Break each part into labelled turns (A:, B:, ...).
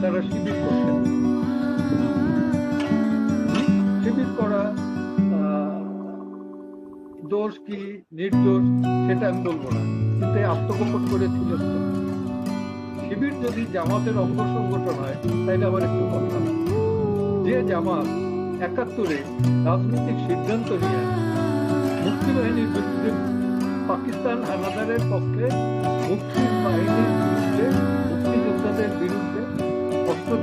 A: তারা শিবির করতেন শিবির করা দোষ কি, নির্দোষ, সেটা আমি বলব না। কিন্তু আত্মগোপন করে ছিল শিবির যদি জামাতের অঙ্গ সংগঠন হয় তাহলে আবার একটু কথা যে জামাত একাত্তরে রাজনৈতিক সিদ্ধান্ত নিয়ে মুক্তিবাহিনীর বিরুদ্ধে পাকিস্তান হানাদারের পক্ষে মুক্তি বাহিনীর বিরুদ্ধে, মুক্তিযোদ্ধাদের বিরুদ্ধে তারা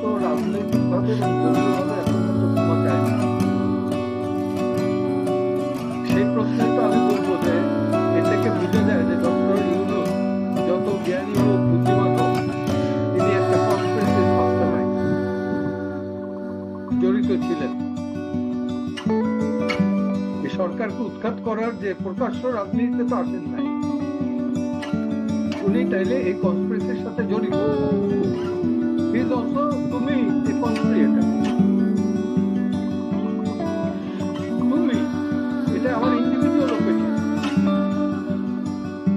A: তো সেই প্রশ্নে তো এ থেকে বোঝা যায় যে যত জ্ঞানী বুদ্ধিমান তিনি একটা কনফারেন্সের জড়িত ছিলেন। সরকারকে উৎখাত করার যে প্রকাশ্য রাজনীতিতে তো আসেন নাই। উনি চাইলে এই কনস্পিরেসির সাথে জড়িত। ইজ অলসো তুমি এ কনস্পিরেটর তুমি, এটা আমার ইন্ডিভিজুয়াল ওপিনিয়ন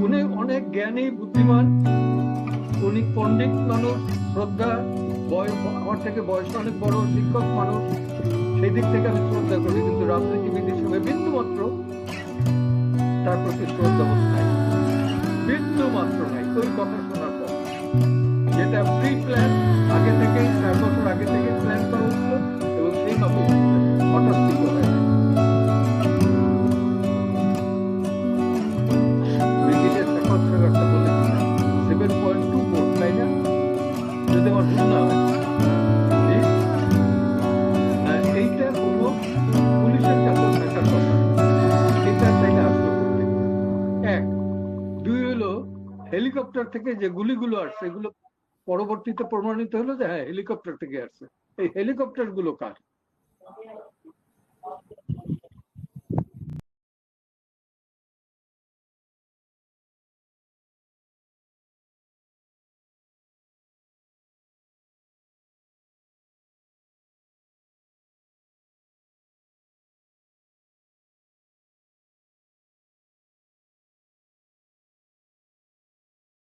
A: উনি অনেক জ্ঞানী, বুদ্ধিমান, উনি পণ্ডিত মানুষ, শ্রদ্ধা, বয়স, আমার থেকে বয়স অনেক বড়, শিক্ষক মানুষ। সেই দিক থেকে আমি শ্রদ্ধা করি, কিন্তু রাজনীতিবিদ হিসেবে বিন্দু মাত্র তার প্রতি শ্রদ্ধা বোধ বিন্দু মাত্র নাই ওই কথা শোনার পর। যেটা প্রি প্ল্যান হেলিকপ্টার থেকে যে গুলিগুলো আসছে, এগুলো পরবর্তীতে প্রমাণিত হলো যে হ্যাঁ হেলিকপ্টার থেকে আসছে। এই হেলিকপ্টারগুলো কার?